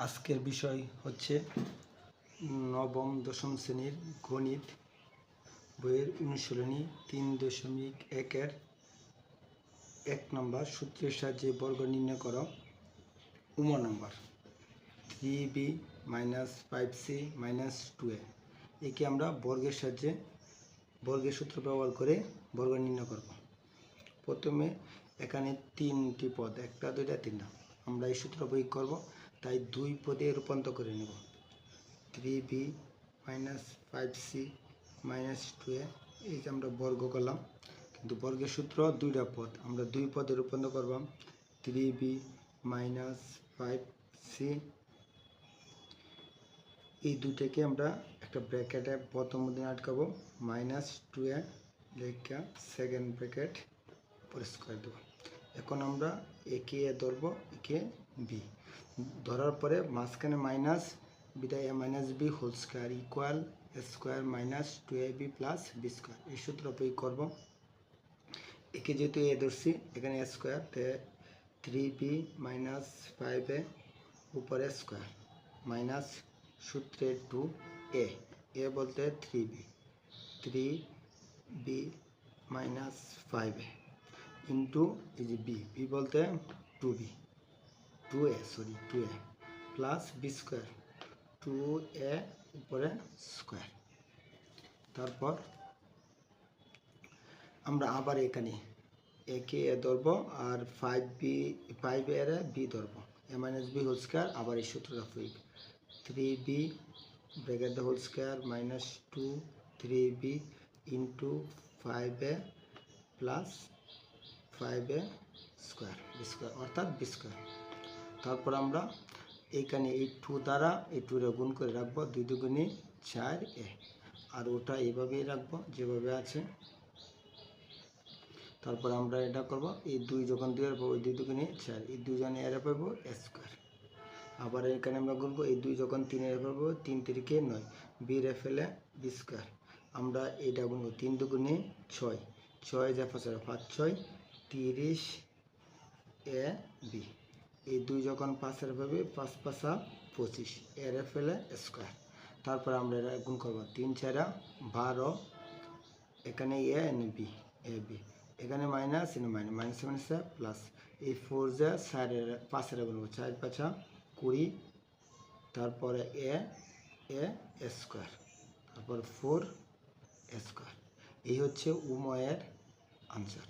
আজকের বিষয় হচ্ছে নবম, দশম শ্রেণির গণিত বইয়ের অনুশীলনী তিন দশমিক একের এক নম্বর সূত্রের সাহায্যে বর্গ নির্ণয় করো। উম number three B minus five C minus two A. একে আমরা বর্গের সাহায্যে বর্গের সূত্র ব্যবহার করে বর্গ নির্ণয় করব। প্রথমে এখানে তিনটি পদ, একটা, দুইটা, তিনটা। আমরা এই সূত্র প্রয়োগ করব। তাই দুই পদে রূপান্তর করে নেব। Three B minus five C minus two A এই যে আমরা বর্গ করলাম। কিন্তু বর্গের সূত্র দুইটা পদ, আমরা দুই পদে রূপান্তর করব। Three B minus five C এই দুইটাকে আমরা একটা ব্র্যাকেটে প্রথম দিন আটকাবো মাইনাস টু এ লেখা সেকেন্ড ব্র্যাকেট পরিষ্কার দেবো। এখন আমরা একে এ ধরবো, একে বি ধরার পরে মাঝখানে মাইনাস বিদায় A minus B whole square equal square minus two A B plus B square এই সূত্র প্রয়োগ করব। একে যেহেতু এ ধরছি, এখানে square three B minus five A উপরে স্কোয়ার মাইনাস সূত্রে টু এ এ বলতে three B three B minus five A into এই যে বি বি বলতে two B two A sorry two A plus B square two A উপরে square তারপর আমরা আবার এখানে একে এ ধরব আর ফাইভ বি ফাইভ এর বি ধরব। A minus B whole square আবার এই সূত্রটা প্রয়োগ three B bracket whole square minus two three B into five A plus five A square B square অর্থাৎ বি স্কোয়ার তারপর আমরা এইখানে এই টু দ্বারা এই টুরে গুণ করে রাখব, দুই দুগুণে চার এ। আর ওটা এইভাবেই রাখব, যেভাবে আছে। তারপর আমরা এটা করব, এই দুই যখন দুই আর পাবো দুই দুগুণে চার, এই দুজনে এর পাবো স্কোয়ার আবার এখানে আমরা গুনব এই দুই যখন তিন এর পাবো, তিন তিরিকে নয় বি রে ফেলে বি স্কোয়ার আমরা এটা গুনব তিন দুগুণে ছয় ছয় যা পাঁচ ছয়, তিরিশ এ বি এই দুই যখন পাঁচের পাবে পাঁচ পাঁচা পঁচিশ, এর ফেলে স্কোয়ার তারপর আমরা এটা গুণ করব তিন চারা বারো, এখানে A and B A B এখানে মাইনাস এখানে মাইনাস মাইনাস মাইনাস প্লাস এই ফোর যা চারের, পাঁচের গুণবো চার পাঁচা কুড়ি, তারপরে এ এ স্কোয়ার তারপর ফোর স্কোয়ার এই হচ্ছে উময়ের আনসার